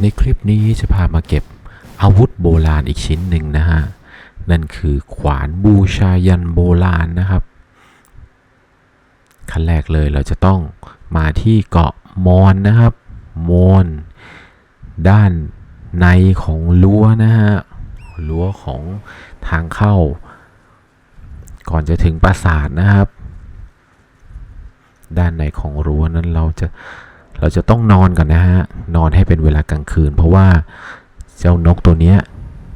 ในคลิปนี้จะพามาเก็บอาวุธโบราณอีกชิ้นหนึ่งนะฮะ นั่นคือขวานบูชายันโบราณนะครับ ขั้นแรกเลยเราจะต้องมาที่เกาะมอนนะครับ มอน ด้านในของรั้วนะฮะ รั้วของทางเข้า ก่อนจะถึงปราสาทนะครับ ด้านในของรั้วนั้นเราจะ เราจะต้องนอนก่อนนะฮะ นอนให้เป็นเวลากลางคืน เพราะว่าเจ้านกตัวเนี้ย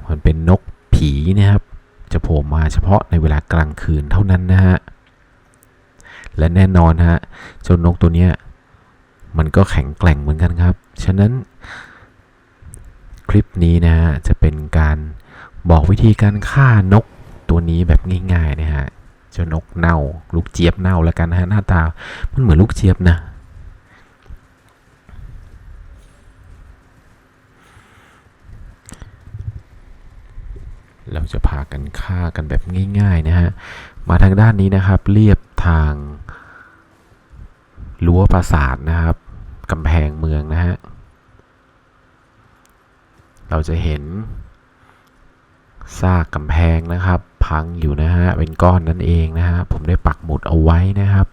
มันเป็นนกผีนะครับ จะโผล่มาเฉพาะในเวลากลางคืนเท่านั้นนะฮะ และแน่นอนฮะ เจ้านกตัวเนี้ยมันก็แข็งแกร่งเหมือนกันครับ ฉะนั้นคลิปนี้นะฮะจะเป็นการบอกวิธีการฆ่านกตัวนี้แบบง่ายๆนะฮะเจ้านกเน่า ลูกเจี๊ยบเน่าแล้วกันนะฮะหน้าตา มันเหมือนลูกเจี๊ยบนะ เราจะพากันฆ่ากันแบบง่ายๆนะฮะ มาทางด้านนี้นะครับ เรียบทางรั้วปราสาทนะครับกำแพงเมืองนะฮะ เราจะเห็นซากกำแพงนะครับ พังอยู่นะฮะ เป็นก้อนนั่นเองนะฮะ ผมได้ปักหมุดเอาไว้นะครับ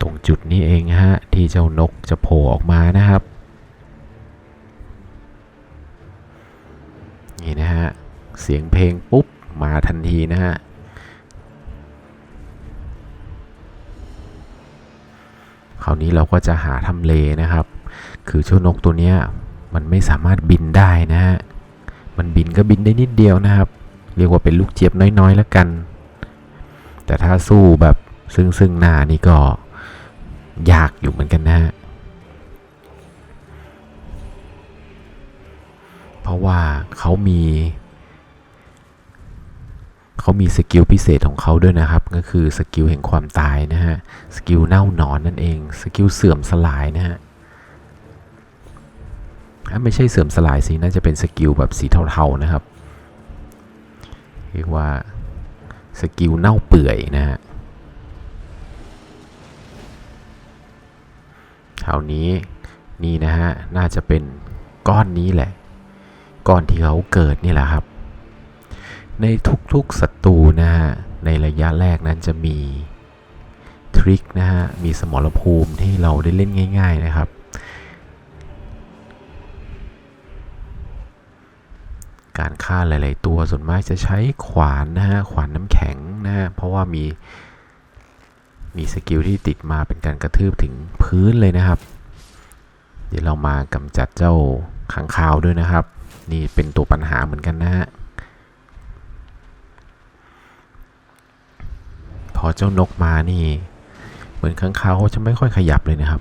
ตรงจุดนี้เองฮะ เจ้านกจะโผล่ออกมานะครับ นี่นะฮะ เสียงเพลงปุ๊บ มาทันทีนะฮะคราวนี้เราก็จะหาทำเลนะครับ คือเจ้านกตัวเนี้ยมันไม่สามารถบินได้นะฮะ มันบินก็บินได้นิดเดียวนะครับ เรียกว่าเป็นลูกเจี๊ยบน้อยๆแล้วกัน แต่ถ้าสู้แบบซึ่งซึ่งหน้านี่ก็ ยากอยู่เหมือนกันนะฮะเพราะว่าเขามีเขามีสกิลพิเศษของเขาด้วยนะครับ ก็คือสกิลแห่งความตายนะฮะ สกิลเน่าหนอนนั่นเอง สกิลเสื่อมสลายนะฮะอะไม่ใช่เสื่อมสลายสิ น่าจะเป็นสกิลแบบสีเทาๆนะครับ เรียกว่าสกิลเน่าเปื่อยนะฮะ คราวนี้นี่นะฮะน่าจะเป็นก้อนนี้แหละ ก้อนที่เขาเกิดนี่แหละครับ ในทุกๆศัตรูนะฮะในระยะแรกนั้นจะมีทริคนะฮะมีสมรภูมิที่เราได้เล่นง่าย ๆนะครับ การฆ่าหลาย ๆ ตัวส่วนมากจะใช้ขวานนะฮะขวานน้ำแข็งนะฮะเพราะว่ามี มีสกิลที่ติดมาเป็นการกระทืบถึงพื้นเลยนะครับ เดี๋ยวเรามากำจัดเจ้าขังคาวด้วยนะครับ นี่เป็นตัวปัญหาเหมือนกันนะฮะพอเจ้านกมานี่ เหมือนขังคาวเขาจะไม่ค่อยขยับเลยนะครับ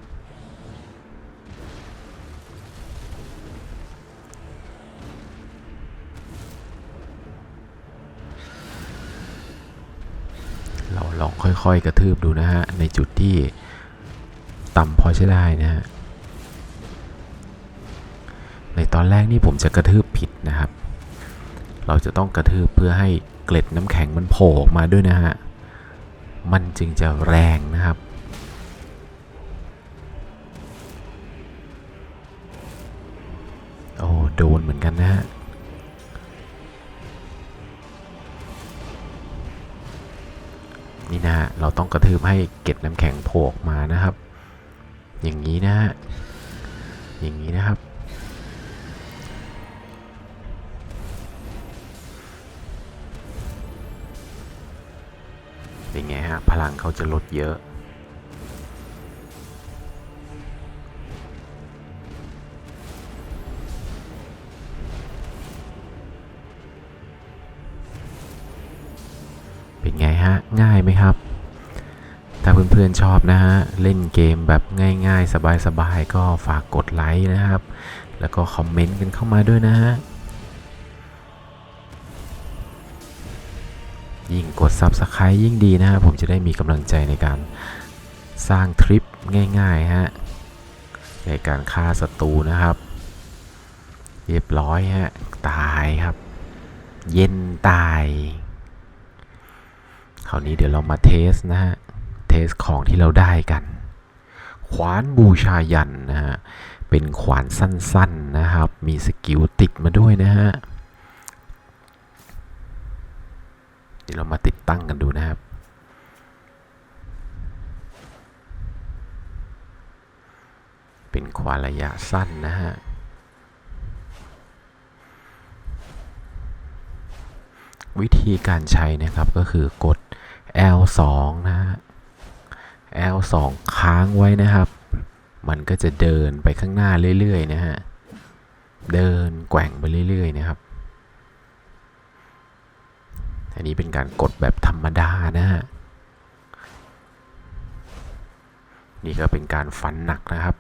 เราลองค่อยๆกระทืบดูนะฮะ ในจุดที่ต่ำพอใช้ได้นะฮะ ในตอนแรกนี่ผมจะกระทืบผิดนะครับ เราจะต้องกระทืบเพื่อให้เกล็ดน้ำแข็งมันโผล่ออกมาด้วยนะฮะ มันจึงจะแรงนะครับโอ้โดนเหมือนกันนะฮะ นี่นะฮะเราต้องกระทืบให้เกล็ดน้ำแข็งโผล่ออกมานะครับ อย่างนี้นะฮะอย่างนี้นะครับ เป็นไงฮะพลังเขาจะลดเยอะ เป็นไงฮะ ง่ายไหมครับ ถ้าเพื่อนๆชอบนะฮะ เล่นเกมแบบง่ายๆ สบายๆ ก็ฝากกดไลค์นะครับ แล้วก็คอมเมนต์กันเข้ามาด้วยนะฮะ ยิ่งกด Subscribe ยิ่งดีนะฮะ ผมจะได้มีกำลังใจในการสร้างทริปง่ายๆฮะ ในการฆ่าศัตรูนะครับ เรียบร้อยฮะ ตายครับ เย็นตาย ราวนี้เดี๋ยวเรามาเทสนะฮะ เทสของที่เราได้กัน ขวานบูชายันนะฮะ เป็นขวานสั้นๆนะครับ มีสกิลติดมาด้วยนะฮะ เดี๋ยวเรามาติดตั้งกันดูนะครับเป็นขวานระยะสั้นนะฮะ วิธีการใช้นะครับก็คือกด L2 นะฮะ L2 ค้างไว้นะครับ มันก็จะเดินไปข้างหน้าเรื่อยๆนะฮะ เดินแกว่งไปเรื่อยๆนะครับ อันนี้เป็นการกดแบบธรรมดานะฮะ นี่ก็เป็นการฟันหนักนะครับ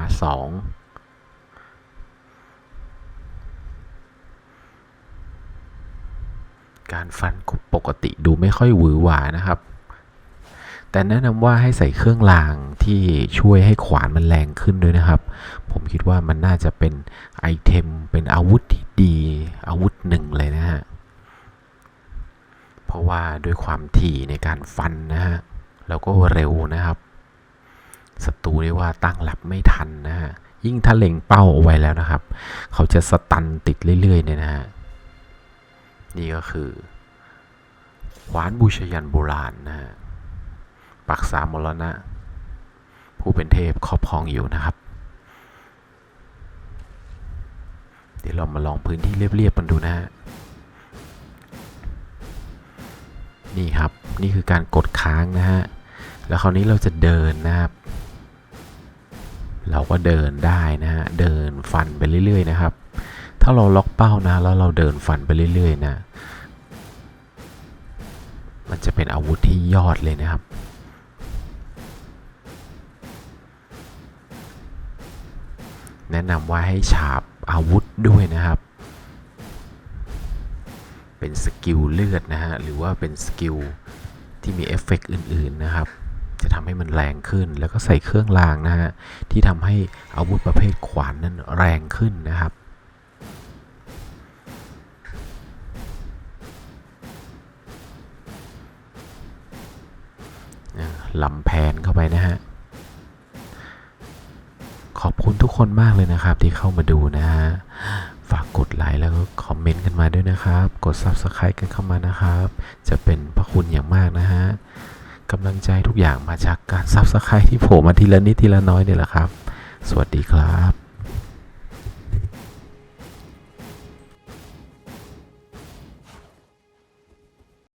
R2 การฟันปกติดูไม่ค่อยหวือหวานะครับ แต่แนะนำว่าให้ใส่เครื่องรางที่ช่วยให้ขวานมันแรงขึ้นด้วยนะครับ ผมคิดว่ามันน่าจะเป็นไอเทมเป็นอาวุธที่ดีอาวุธหนึ่งเลยนะฮะเพราะว่าด้วยความถี่ในการฟันนะฮะแล้วก็เร็วนะครับศัตรูเรียกว่าตั้งหลับไม่ทันนะฮะยิ่งถ้าเล็งเป้าเอาไว้แล้วนะครับ เขาจะสตันติดเรื่อยๆเนี่ยนะฮะ นี่ก็คือขวานบูชยันโบราณนะฮะปักษามรณะ ผู้เป็นเทพครอบครองอยู่นะครับ เดี๋ยวเรามาลองพื้นที่เรียบๆกันดูนะฮะนี่ครับ นี่คือการกดค้างนะฮะ แล้วคราวนี้เราจะเดินนะครับ เราก็เดินได้นะฮะ เดินฟันไปเรื่อยๆนะครับ ถ้าเราล็อกเป้านะ แล้วเราเดินฟันไปเรื่อยๆนะ มันจะเป็นอาวุธที่ยอดเลยนะครับแนะนำว่าให้ฉาบอาวุธด้วยนะครับ เป็นสกิลเลือดนะฮะ หรือว่าเป็นสกิลที่มีเอฟเฟกต์อื่น ๆนะครับ จะทำให้มันแรงขึ้น แล้วก็ใส่เครื่องรางนะฮะ ที่ทำให้อาวุธประเภทขวานนั้นแรงขึ้นนะครับ ลำแพนเข้าไปนะฮะ ขอบคุณทุกคนมากเลยนะครับที่เข้ามาดูนะฮะ ฝากกดไลค์แล้วก็คอมเมนต์กันมาด้วยนะครับ กด Subscribe กันเข้ามานะครับ จะเป็นพระคุณอย่างมากนะฮะกำลังใจทุกอย่างมาจากการ Subscribe ที่โผล่มาทีละนิดทีละน้อยเนี่ยแหละครับ สวัสดีครับ